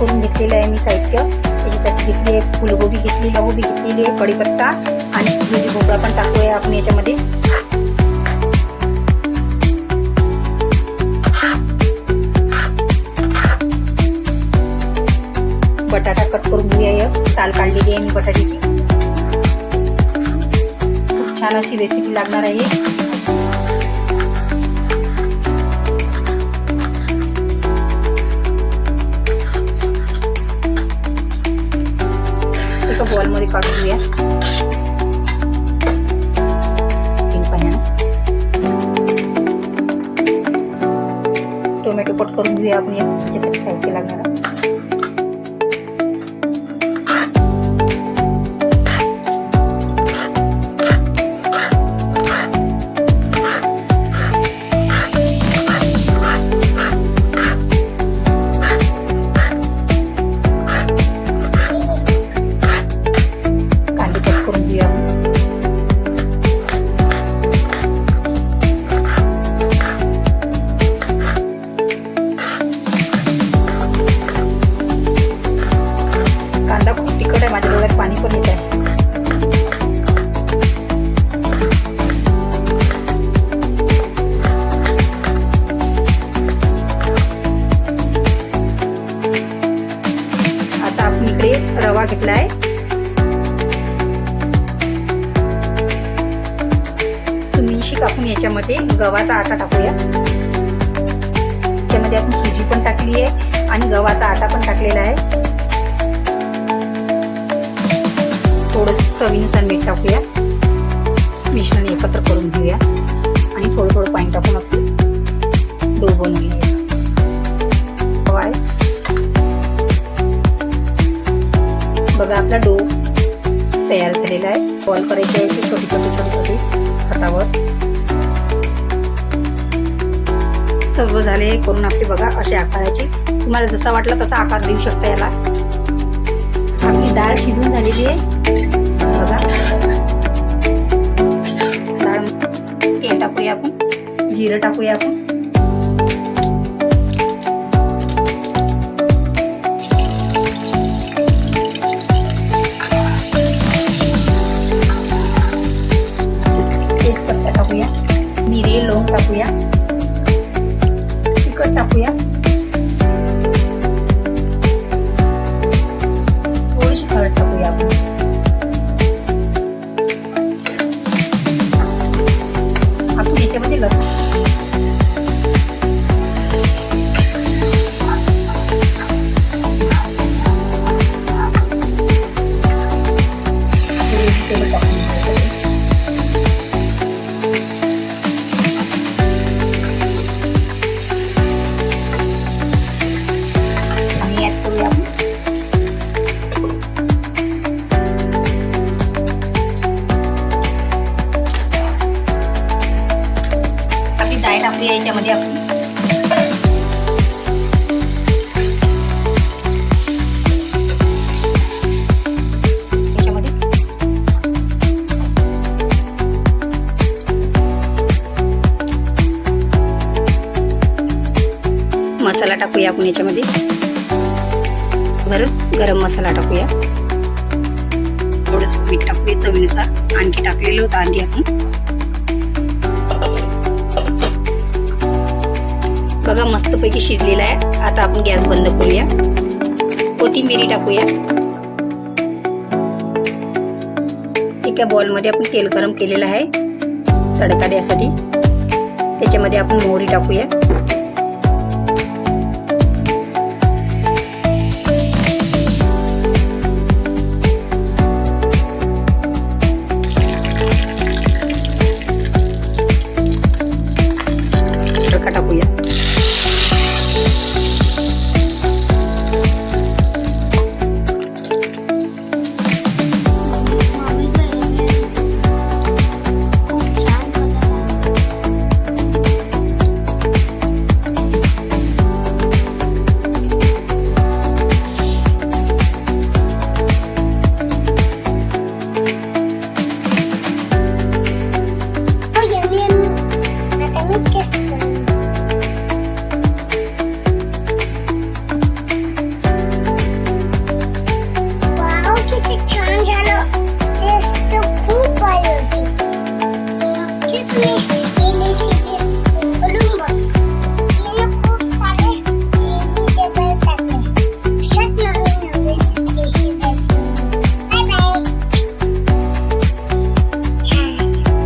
करून घेतलेलं आहे मी साहित्य. त्याच्यासाठी घेतली आहे फुलगोबी घेतली गोबी घेतलेली आहे कढीपत्ता आणि दुधी भोपळा पण टाकतोय आपण याच्यामध्ये. बटाटा कट करून घेऊया एक. साल काढलेली आहे मी बटाट्याची. खूप छान अशी रेसिपी लागणार आहे. एका बॉलमध्ये काढून घेऊया. तीन पाण्यानं. टोमॅटो कट करून घेऊया आपण एक साहित्य लागणार. तुम्ही आपण याच्यामध्ये गव्हाचा आटा टाकूया. याच्यामध्ये आपण सुजी पण टाकली आहे आणि गव्हाचा आटा पण टाकलेला आहे. थोडस चवीनुसार मीठ टाकूया. मिश्रण एकत्र करून घेऊया. आणि थोडं थोडं पाणी टाकून आपण डो घेऊया रवा आहे. बघा आपला डो तयार झालेला आहे. बॉल करायच्या आहे छोटी छोटी छोटी छोटे हातावर. सर्व झाले करून आपले बघा असे आकाराचे. तुम्हाला जसा वाटला तसा आकार देऊ शकता याला. आपली डाळ शिजून झालेली आहे. बघा. डाळ तेल टाकूया आपण. जिरं टाकूया आपण. प्रक्रिया याच्यामध्ये आपण. मसाला टाकूया आपण याच्यामध्ये. बरं गरम मसाला टाकूया. थोडंसं मीठ टाकूया चवीनुसार. आणखी टाकलेलं होतं आधी आपण. बघा मस्तपैकी शिजलेला आहे. आता आपण गॅस बंद करूया. कोथिंबिरी टाकूया. एका बॉलमध्ये आपण तेल गरम केलेलं आहे. तडका द्यासाठी त्याच्यामध्ये आपण मोहरी टाकूया टाकूया.